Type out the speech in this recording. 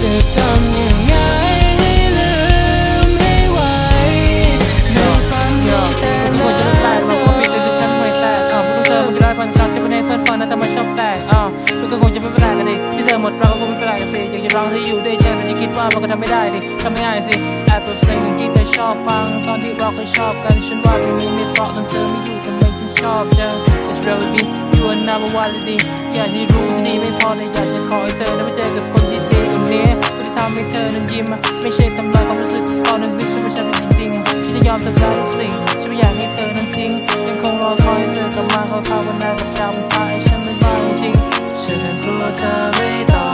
จะทำยังไงให้ลืมให้ไวในฝันแต่ละ ฟังที่อยู่ด้วยใแต่จะคิดว่ามันก็ทำไม่ได้ดิทำไม่ง่าสิแอบเปเพลงหนึ่งที่เธอชอบฟัง ตอนที่เราเคยชอบกันฉันว่าเพลนี้ไม่พรตอนเธอไม่อยู่ทำไมฉันชอบจัง It's really you are number one เลยดีอยากจะรู้สิดีไม่พอเลยอยากจะขอให้เธอได้มาเจอกับคนที่ดี นี้กูจะทำให้เธอนั้นยิ้ม ไม่ใช่ทำลายความรู้สึกตอนนั้นนึกฉันว่าฉันเป็นจริงๆฉันจะยอมทำลายทุกสิ่งฉันไม่อยากให้เธอนั้นทิ้งยังคงรอคอยให้เธอกลับมาเขาพาวนากับดาวบนฟ้าให้ฉันไม่บ้าจริงฉันนั้นกลัวเธอไม่ตอบ